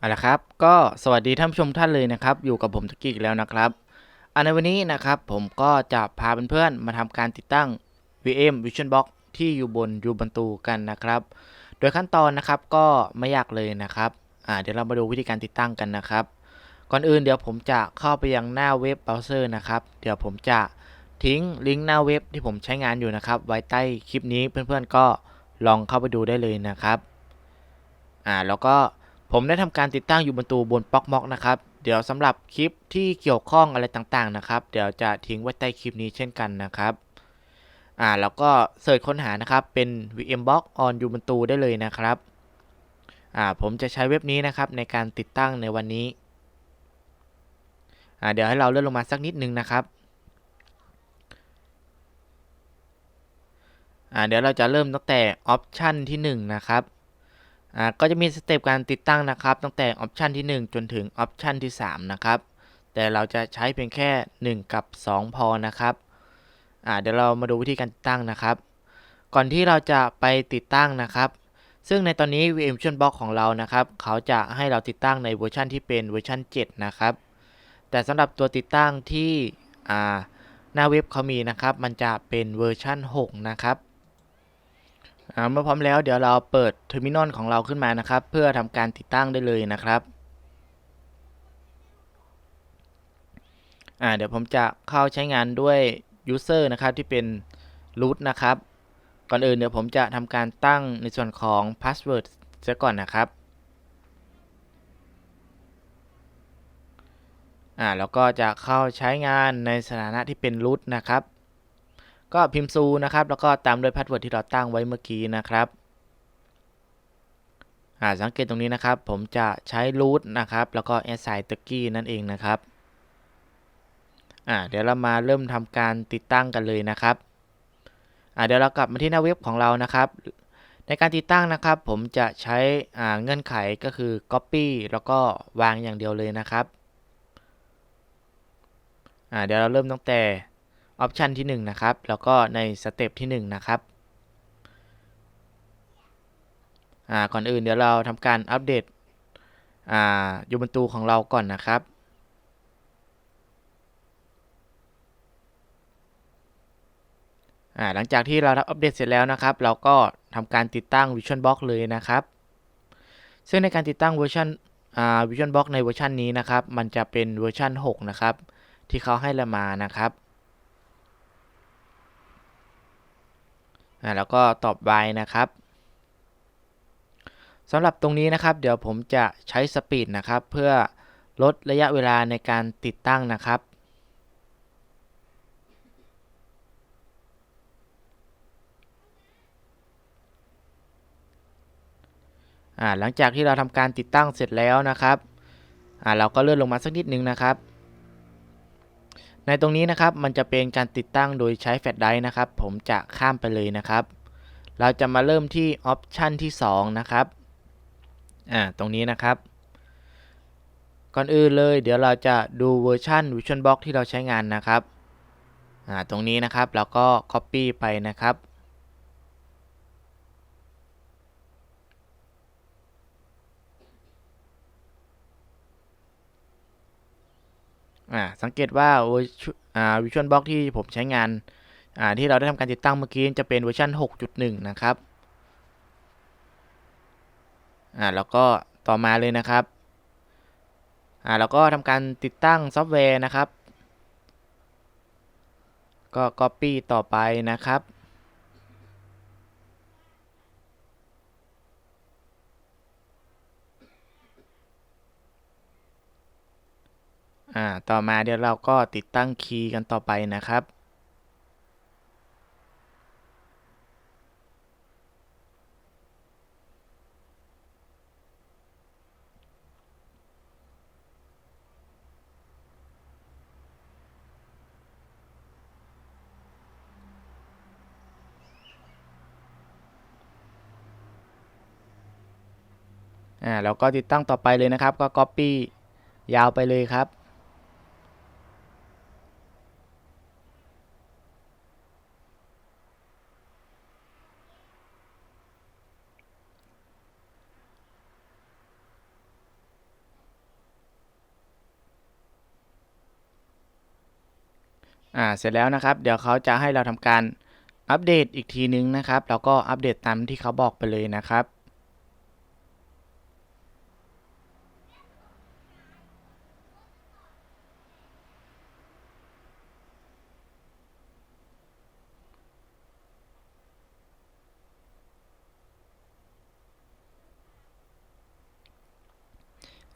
เอาละครับ ก็สวัสดีท่านผู้ชมท่านเลยนะครับ อยู่กับผมตะกี้อีกแล้วนะครับอันในวันนี้นะครับผมก็จะพาเพื่อนๆมาทำการติดตั้ง VM Vision Box ที่อยู่บน Ubuntu กันนะครับ โดยขั้นตอนนะครับก็ไม่ยากเลยนะครับอ่าเดี๋ยวเรามาดูวิธีการติดตั้งกันนะครับ ก่อนอื่นเดี๋ยวผมจะเข้าไปยังหน้าเว็บเบราว์เซอร์นะครับ เดี๋ยวผมจะทิ้งลิงก์หน้าเว็บที่ผมใช้งานอยู่นะครับ ไว้ใต้คลิปนี้เพื่อนๆก็ลองเข้าไปดูได้เลยนะครับอ่าแล้วก็ ผมได้ทำการติดตั้งอยู่บนตูบนป๊อกม็อกนะครับ เดี๋ยวสำหรับคลิปที่เกี่ยวข้องอะไรต่างๆนะครับ เดี๋ยวจะทิ้งไว้ใต้คลิปนี้เช่นกันนะครับ อ่าแล้วก็เสิร์ชค้นหานะครับเป็น VMBox on Ubuntu ได้เลยนะครับ อ่าผมจะใช้เว็บนี้นะครับในการติดตั้งในวันนี้ อ่าเดี๋ยวให้เราเลื่อนลงมาสักนิดนึงนะครับอ่าเดี๋ยวเราจะเริ่มตั้งแต่ออปชันที่1นะครับ อ่าก็จะมีสเต็ปการติดตั้งนะครับ ตั้งแต่ออปชันที่ 1 จนถึงออปชันที่ 3 นะครับ แต่เราจะใช้เพียงแค่ 1 กับ 2 พอนะครับอ่าเดี๋ยวเรามาดูวิธีการติดตั้งนะครับ ก่อนที่เราจะไปติดตั้งนะครับ ซึ่งในตอนนี้ VM Vision Box ของเรานะครับ เขาจะให้เราติดตั้งในเวอร์ชันที่เป็นเวอร์ชัน7 นะครับ แต่สำหรับตัวติดตั้งที่อ่าหน้าเว็บเขามีนะครับ มันจะเป็นเวอร์ชัน6 นะครับ เมื่อพร้อมแล้วเดี๋ยวเราเปิดเทอร์มินอลของเราขึ้นมานะครับ เพื่อทำการติดตั้งได้เลยนะครับเดี๋ยวผมจะเข้าใช้งานด้วย User นะครับที่เป็น root นะครับ ก่อนอื่นเดี๋ยวผมจะทำการตั้งในส่วนของ Password เสียก่อนนะครับอ่าแล้วก็จะเข้าใช้งานในสถานะที่เป็น root นะครับ ก็พิมพ์ซูนะครับ แล้วก็ตามด้วยพาสเวิร์ดที่เราตั้งไว้เมื่อกี้นะครับอ่าสังเกตตรงนี้นะครับ ผมจะใช้ root นะครับ แล้วก็ assign t u r k e y นั่นเองนะครับอ่าเดี๋ยวเรามาเริ่มทำการติดตั้งกันเลยนะครับอ่าเดี๋ยวเรากลับมาที่หน้าเว็บของเรานะครับ ในการติดตั้งนะครับ ผมจะใช้อ่าเงื่อนไขก็คือ copy แล้วก็วางอย่างเดียวเลยนะครับอ่าเดี๋ยวเราเริ่มตั้งแต่ ออปชันที่ 1 นะครับ แล้วก็ในสเต็ปที่ 1 นะครับอ่าก่อนอื่นเดี๋ยวเราทำการอัปเดตอ่ายูบันตูของเราก่อนนะครับอ่าหลังจากที่เราอัปเดตเสร็จแล้วนะครับ เราก็ทำการติดตั้ง Vision Box เลยนะครับ ซึ่งในการติดตั้งเวอร์ชันอ่า Vision Box ในเวอร์ชันนี้นะครับ มันจะเป็นเวอร์ชัน6 นะครับ ที่เขาให้เรามานะครับ อ่าแล้วก็ตอบ y นะครับสำหรับตรงนี้นะครับ เดี๋ยวผมจะใช้สปีดนะครับ เพื่อลดระยะเวลาในการติดตั้งนะครับหลังจากที่เราทำการติดตั้งเสร็จแล้วนะครับเราก็เลื่อนลงมาสักนิดนึงนะครับ ในตรงนี้นะครับมันจะเป็นการติดตั้งโดยใช้แฟลชไดร์นะครับ ผมจะข้ามไปเลยนะครับ เราจะมาเริ่มที่ออปชันที่ 2 นะครับอ่าตรงนี้นะครับ ก่อนอื่นเลยเดี๋ยวเราจะดูเวอร์ชัน Vision Box ที่เราใช้งานนะครับอ่าตรงนี้นะครับเราก็ Copy ไปนะครับ อ่าสังเกตว่าอ่า Vision Box ที่ผมใช้งานอ่าที่เราได้ทำการติดตั้งเมื่อกี้จะเป็นเวอร์ชัน6.1 นะครับอ่าแล้วก็ต่อมาเลยนะครับอ่าแล้วก็ทำการติดตั้งซอฟต์แวร์นะครับ ก็ Copy ต่อไปนะครับ อ่าต่อมาเดี๋ยวเราก็ติดตั้งคีย์กันต่อไปนะครับ อ่าเราก็ติดตั้งต่อไปเลยนะครับก็ Copy ยาวไปเลยครับ อ่าเสร็จแล้วนะครับ เดี๋ยวเขาจะให้เราทำการอัปเดตอีกทีนึงนะครับ แล้วก็อัปเดตตามที่เขาบอกไปเลยนะครับ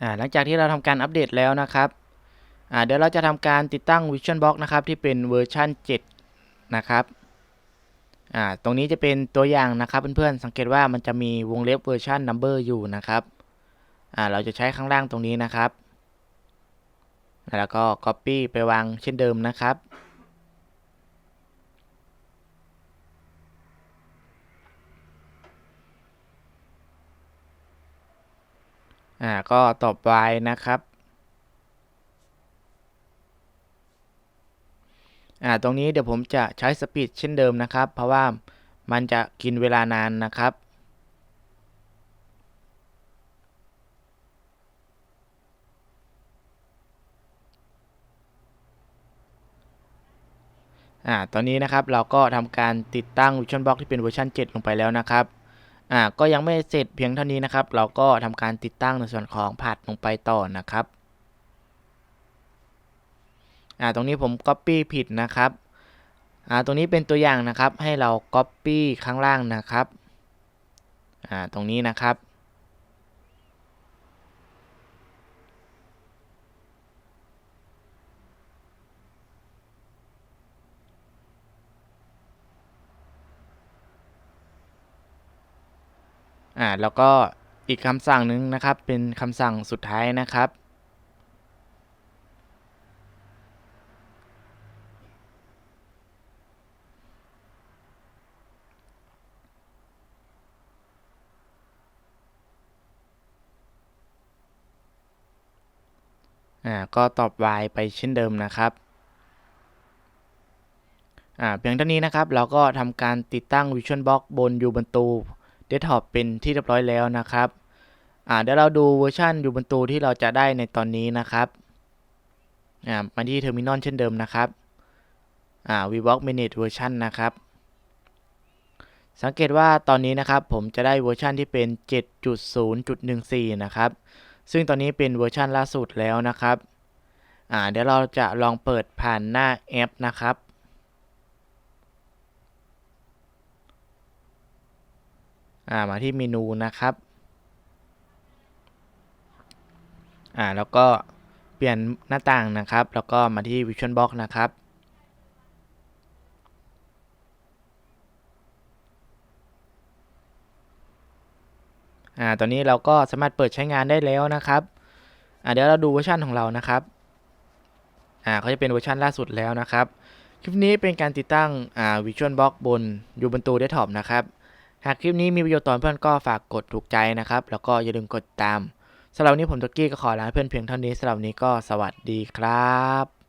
อ่าหลังจากที่เราทำการอัปเดตแล้วนะครับ อ่าเดี๋ยวเราจะทำการติดตั้ง Vision Box นะครับที่เป็นเวอร์ชัน7 นะครับอ่าตรงนี้จะเป็นตัวอย่างนะครับเพื่อนๆสังเกตว่ามันจะมีวงเล็บเวอร์ชัน number อยู่นะครับอ่าเราจะใช้ข้างล่างตรงนี้นะครับ แล้วก็ copy ไปวางเช่นเดิมนะครับอ่าก็ต่อไปนะครับ อ่าตรงนี้เดี๋ยวผมจะใช้สปีดเช่นเดิมนะครับ เพราะว่ามันจะกินเวลานานนะครับอ่าตอนนี้นะครับเราก็ทำการติดตั้ง Vision Box ที่เป็นเวอร์ชัน7 ลงไปแล้วนะครับอ่าก็ยังไม่เสร็จเพียงเท่านี้นะครับ เราก็ทำการติดตั้งในส่วนของผาดลงไปต่อนะครับ อ่าตรงนี้ผม Copy ผิดนะครับอ่าตรงนี้เป็นตัวอย่างนะครับ ให้เรา Copy ข้างล่างนะครับอ่าตรงนี้นะครับอ่าแล้วก็อีกคำสั่งหนึ่งนะครับ เป็นคำสั่งสุดท้ายนะครับ อ่าก็ตอบ y ไปเช่นเดิมนะครับอ่าเพียงเท่านี้นะครับ เราก็ทำการติดตั้ง Vision Box บน Ubuntu Desktop เป็นที่เรียบร้อยแล้วนะครับอ่าเดี๋ยวเราดูเวอร์ชัน Ubuntu ที่เราจะได้ในตอนนี้นะครับอ่ามาที่ Terminal เช่นเดิมนะครับอ่า VBox Manage Version นะครับสังเกตว่าตอนนี้นะครับผมจะได้เวอร์ชันที่เป็น 7.0.14 นะครับ ซึ่งตอนนี้เป็นเวอร์ชันล่าสุดแล้วนะครับ อ่าเดี๋ยวเราจะลองเปิดผ่านหน้าแอปนะครับ อ่ามาที่เมนูนะครับ อ่าแล้วก็เปลี่ยนหน้าต่างนะครับ แล้วก็มาที่ Vision Box นะครับ อ่าตอนนี้เราก็สามารถเปิดใช้งานได้แล้วนะครับอ่าเดี๋ยวเราดูเวอร์ชันของเรานะครับอ่าเขาจะเป็นเวอร์ชันล่าสุดแล้วนะครับ คลิปนี้เป็นการติดตั้งอ่า Visual Box บน Ubuntu Desktop นะครับ หากคลิปนี้มีประโยชน์ต่อเพื่อนก็ฝากกดถูกใจนะครับ แล้วก็อย่าลืมกดตามสำหรับวันนี้ผมตะกี้ก็ขอลาเพื่อนเพียงเท่านี้สำหรับวันนี้ก็สวัสดีครับ